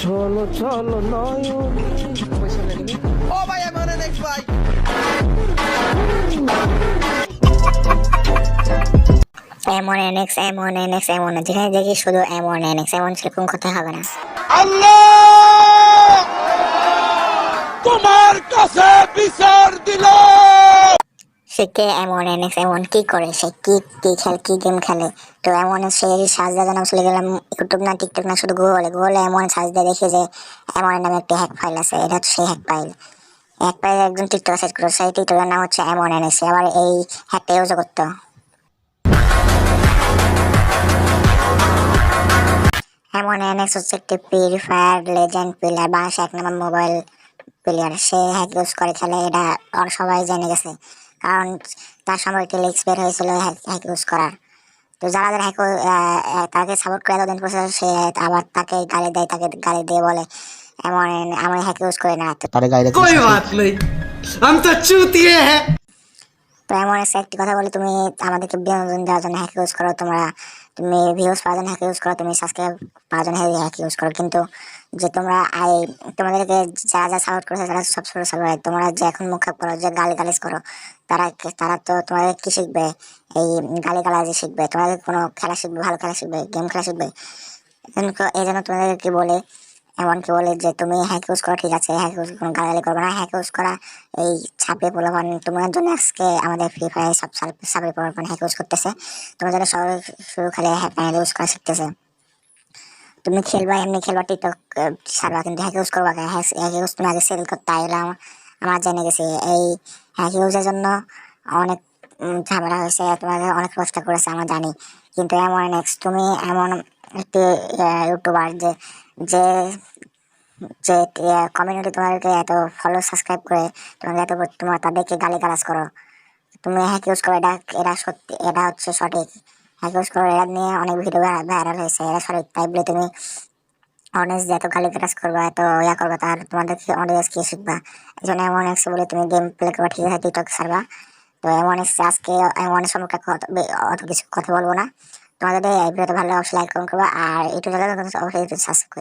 চলো চলো নয়ন। ও ভাই এমন নেক্সট ভাই এমন এনএক্স এমন এনএক্স এমন যেখানে দেখি শুধু এমন এনএক্স এমন সেরকম কথা হবে না। তোমার কাছে বিচার দিলাম। সে কে এমন এনএক্স এমন কি করে সে? কি কি খেলে, কি গেম খেলে? তো এমন সে সার্চ দেওয়ার জন্য চলে গেলাম, ইউটিউব না, টিকটক না, শুধু গুগলে। গুগলে এমন সার্চ দিয়ে দেখি যে এমন নামে একটি হ্যাক ফাইল আছে, এটা হচ্ছে সেই হ্যাক ফাইল হ্যাক ফাইল একজন টিকটক সার্চ করে সেই টিকটকের নাম হচ্ছে এমন এনএক্স আবার এই হ্যাকটা ইউজ করতো। এমন এনএক্স হচ্ছে একটি ফ্রি ফায়ার লেজেন্ড প্লেয়ার বা এক নম্বর মোবাইল প্লেয়ার সে হ্যাক ইউজ করে খেলে, এটা সবাই জেনে গেছে। কারণ তার সময় একটি লেগস বের হয়েছিল হ্যাক ইউজ করার। তো যারা যারা হ্যাক তাকে সাপোর্ট করে এতদিন করছে সে আবার তাকে গালি দেয় তাকে গালি দিয়ে বলে এমন আমি হ্যাক ইউজ করে না। তো এমন একটি কথা বলে তুমি আমাদেরকে বিনোদন দেওয়ার জন্য হ্যাক ইউজ করো তোমরা তুমি ভিউজ জন্য হ্যাক ইউজ করো, তুমি সাবস্ক্রাইব জন্য হ্যাক ইউজ করো। কিন্তু যে তোমরা আই, তোমাদেরকে যা যা সাপোর্ট করেছে, তারা সব ছোটো সাপোর্ট তোমরা যে এখন মুখ করো, যে গালি গালিজ করো, তারা তারা তো তোমাদের কি শিখবে? এই গালি গালাজি শিখবে। তোমাদের কোনো খেলা শিখবে, ভালো খেলা শিখবে গেম খেলা শিখবে? এই জন্য তোমাদেরকে বলে এমনকি বলে যে, তুমি হ্যাক ইউজ করো, ঠিক আছে হ্যাক ইউজ গালাগালি করবে না হ্যাক ইউজ করা এই ছাপে পোলাপান তোমার জন্য আজকে আমাদের ফ্রি ফায়ার সাপে পোলাপান হ্যাক ইউজ করতেছে। তোমার জন্য সবাই শুরু খেলে হ্যাক ইউজ করা শিখতেছে। তুমি খেলবা, এমনি খেলবা টিকটক ছাড়বা, কিন্তু হ্যাক ইউজ করবা হ্যাক ইউজ তুমি আগে সেল করতে আইলে আমার জেনে গেছি, এই হ্যাক ইউজের জন্য অনেক ঝামেলা হয়েছে তোমাকে অনেক কষ্ট করেছে, আমরা জানি। কিন্তু এমন নেক্সট তুমি এমন ইউটিউবার যে যে যে কমিউনিটি তোমাদেরকে এত ফলো সাবস্ক্রাইব করে তোমাদের এত তোমার তাদেরকে গালি গালাজ করো। তুমি হ্যাক ইউজ করো, এটা এটা সত্যি, এটা হচ্ছে সঠিক। হ্যাক ইউজ করো, এটা নিয়ে অনেক ভিডিও ভাইরাল হয়েছে, এটা সঠিক। তাই বলে তুমি অনেক যে, এত গালি গালাজ করবা, এত ইয়া করবা তাহলে তোমাদেরকে অনেক কি শিখবা? এই জন্য এমন এক্স বলে তুমি গেম প্লে করবা, ঠিক আছে? টিকটক ছাড়বা। তো এমন এক্স আজকে এমন সম্পর্কে অত কিছু কথা বলব না। তোমাদের এই ভিডিওটা ভালো অবশ্যই লাইক কমেন্ট করবা। আর ইউটিউব চ্যানেল অবশ্যই সাবস্ক্রাইব